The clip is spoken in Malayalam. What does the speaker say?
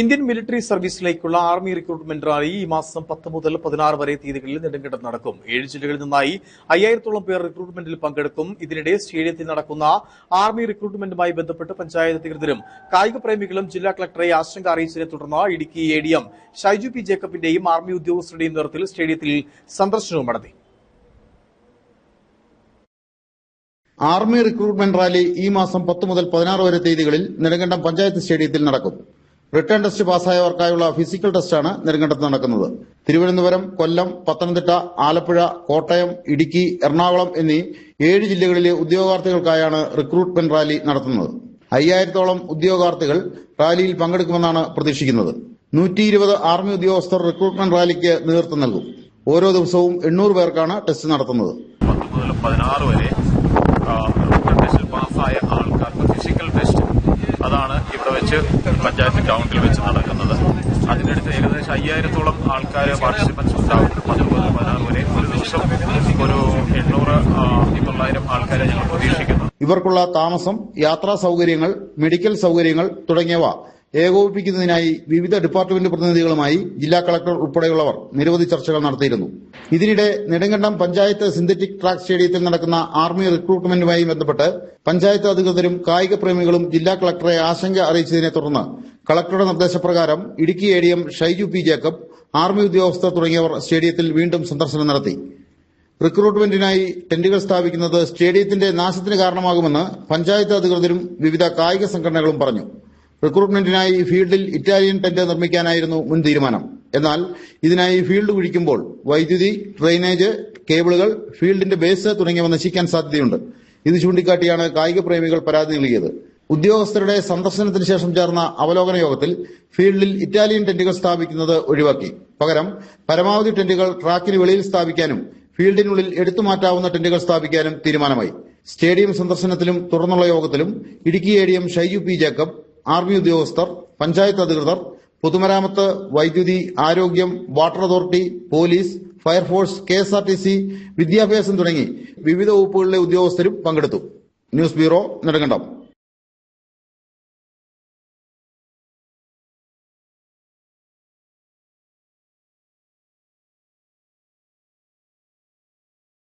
ഇന്ത്യൻ മിലിറ്ററി സർവീസിലേക്കുള്ള ആർമി റിക്രൂട്ട്മെന്റ് റാലി ഈ മാസം പത്ത് മുതൽ പതിനാറ് വരെ തീയതികളിൽ നെടുങ്കണ്ടം നടക്കും. ഏഴ് ജില്ലകളിൽ നിന്നായി അയ്യായിരത്തോളം പേർ റിക്രൂട്ട്മെന്റിൽ പങ്കെടുക്കും. ഇതിനിടെ സ്റ്റേഡിയത്തിൽ നടക്കുന്ന ആർമി റിക്രൂട്ട്മെന്റുമായി ബന്ധപ്പെട്ട് പഞ്ചായത്ത് അധികൃതരും കായിക പ്രേമികളും ജില്ലാ കളക്ടറെ ആശങ്ക അറിയിച്ചതിനെ തുടർന്ന് Idukki A D M Shaiju P ജേക്കബിന്റെയും army ഉദ്യോഗസ്ഥരുടെയും നേതൃത്വത്തിൽ സ്റ്റേഡിയത്തിൽ സന്ദർശനവും നടത്തി. ആർമി റിക്രൂട്ട്മെന്റ് റാലി ഈ മാസം പത്ത് മുതൽ പതിനാറ് വരെ തീയതികളിൽ നെടുങ്കണ്ടം പഞ്ചായത്ത് സ്റ്റേഡിയത്തിൽ നടക്കും. റിട്ടേൺ ടെസ്റ്റ് പാസ്സായവർക്കായുള്ള ഫിസിക്കൽ ടെസ്റ്റാണ് നെടുങ്കണ്ടത്ത് നടക്കുന്നത്. തിരുവനന്തപുരം കൊല്ലം പത്തനംതിട്ട ആലപ്പുഴ കോട്ടയം ഇടുക്കി എറണാകുളം എന്നീ ഏഴ് ജില്ലകളിലെ ഉദ്യോഗാർത്ഥികൾക്കായാണ് റിക്രൂട്ട്മെന്റ് റാലി നടത്തുന്നത്. അയ്യായിരത്തോളം ഉദ്യോഗാർത്ഥികൾ റാലിയിൽ പങ്കെടുക്കുമെന്നാണ് പ്രതീക്ഷിക്കുന്നത്. നൂറ്റി ഇരുപത് ആർമി ഉദ്യോഗസ്ഥർ റിക്രൂട്ട്മെന്റ് റാലിക്ക് നേതൃത്വം നൽകും. ഓരോ ദിവസവും എണ്ണൂറ് പേർക്കാണ് ടെസ്റ്റ് നടത്തുന്നത്. വരെ വെച്ച് പഞ്ചായത്ത് ഗ്രൗണ്ടിൽ വെച്ച് നടക്കുന്നത്. അതിനടുത്ത് ഏകദേശം അയ്യായിരത്തോളം ആൾക്കാർ പാർട്ടിസിപ്പൻസ് ഉണ്ടാവും മുതൽ പതിനാറ് വരെ ഒരു ദിവസം ഒരു എണ്ണൂറ് തൊള്ളായിരം ആൾക്കാരെ ഞങ്ങൾ പ്രതീക്ഷിക്കുന്നു. ഇവർക്കുള്ള താമസം യാത്രാ സൗകര്യങ്ങൾ മെഡിക്കൽ സൗകര്യങ്ങൾ തുടങ്ങിയവ ഏകോപിപ്പിക്കുന്നതിനായി വിവിധ ഡിപ്പാർട്ട്മെന്റ് പ്രതിനിധികളുമായി ജില്ലാ കളക്ടർ ഉൾപ്പെടെയുള്ളവർ നിരവധി ചർച്ചകൾ നടത്തിയിരുന്നു. ഇതിനിടെ നെടുങ്കണ്ടം പഞ്ചായത്ത് സിന്തറ്റിക് ട്രാക്ക് സ്റ്റേഡിയത്തിൽ നടക്കുന്ന ആർമി റിക്രൂട്ട്മെന്റുമായി ബന്ധപ്പെട്ട് പഞ്ചായത്ത് അധികൃതരും കായിക പ്രേമികളും ജില്ലാ കളക്ടറെ ആശങ്ക അറിയിച്ചതിനെ തുടർന്ന് കളക്ടറുടെ നിർദ്ദേശപ്രകാരം Idukki A D M Shaiju P Jacob army ഉദ്യോഗസ്ഥർ തുടങ്ങിയവർ സ്റ്റേഡിയത്തിൽ വീണ്ടും സന്ദർശനം നടത്തി. റിക്രൂട്ട്മെന്റിനായി ടെന്റുകൾ സ്ഥാപിക്കുന്നത് സ്റ്റേഡിയത്തിന്റെ നാശത്തിന് കാരണമാകുമെന്ന് പഞ്ചായത്ത് അധികൃതരും വിവിധ കായിക സംഘടനകളും പറഞ്ഞു. റിക്രൂട്ട്മെന്റിനായി ഫീൽഡിൽ ഇറ്റാലിയൻ ടെന്റ് നിർമ്മിക്കാനായിരുന്നു മുൻ തീരുമാനം. എന്നാൽ ഇതിനായി ഫീൽഡ് കുഴിക്കുമ്പോൾ വൈദ്യുതി ഡ്രെയിനേജ് കേബിളുകൾ ഫീൽഡിന്റെ ബേസ് തുടങ്ങിയവ നശിക്കാൻ സാധ്യതയുണ്ട്. ഇത് ചൂണ്ടിക്കാട്ടിയാണ് കായിക പ്രേമികൾ പരാതി നൽകിയത്. ഉദ്യോഗസ്ഥരുടെ സന്ദർശനത്തിന് ശേഷം ചേർന്ന അവലോകന യോഗത്തിൽ ഫീൽഡിൽ ഇറ്റാലിയൻ ടെന്റുകൾ സ്ഥാപിക്കുന്നത് ഒഴിവാക്കി. പകരം പരമാവധി ടെന്റുകൾ ട്രാക്കിന് വെളിയിൽ സ്ഥാപിക്കാനും ഫീൽഡിനുള്ളിൽ എടുത്തുമാറ്റാവുന്ന ടെന്റുകൾ സ്ഥാപിക്കാനും തീരുമാനമായി. സ്റ്റേഡിയം സന്ദർശനത്തിലും തുടർന്നുള്ള യോഗത്തിലും Idukki A D M Shaiju P Jacob army ഉദ്യോഗസ്ഥർ പഞ്ചായത്ത് അധികൃതർ പൊതുമരാമത്ത് വൈദ്യുതി ആരോഗ്യം water authority police fire force K S R T C വിദ്യാഭ്യാസം തുടങ്ങി വിവിധ വകുപ്പുകളിലെ ഉദ്യോഗസ്ഥരും പങ്കെടുത്തു. News bureau Nedumkandam.